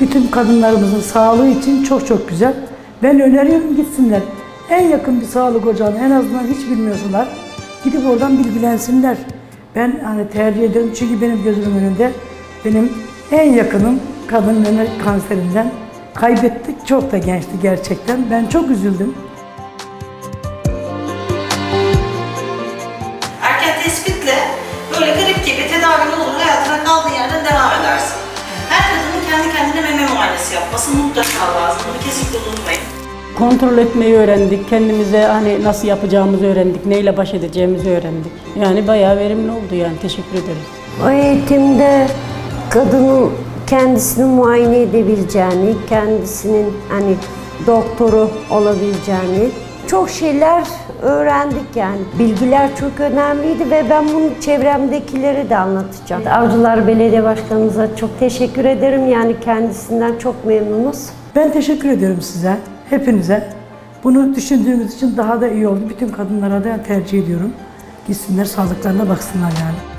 Bütün kadınlarımızın sağlığı için çok çok güzel. Ben öneriyorum gitsinler. En yakın bir sağlık ocağını en azından hiç bilmiyorsalar gidip oradan bilgilensinler. Ben hani tercih ederim çünkü benim gözümün önünde benim en yakınım kadın meme kanserinden kaybettik. Çok da gençti gerçekten. Ben çok üzüldüm. Erken tespitle böyle grip gibi tedavin olur, yapması mutlaka lazım. Bunu kesinlikle unutmayın. Kontrol etmeyi öğrendik. Kendimize hani nasıl yapacağımızı öğrendik. Neyle baş edeceğimizi öğrendik. Yani bayağı verimli oldu yani. Teşekkür ederiz. O eğitimde kadının kendisini muayene edebileceğini, kendisinin hani doktoru olabileceğini çok şeyler öğrendik yani. Bilgiler çok önemliydi ve ben bunu çevremdekilere de anlatacağım. Avcılar Belediye Başkanımıza çok teşekkür ederim. Yani kendisinden çok memnunuz. Ben teşekkür ediyorum size, hepinize. Bunu düşündüğümüz için daha da iyi oldu. Bütün kadınlara da tercih ediyorum. Gitsinler sağlıklarına baksınlar yani.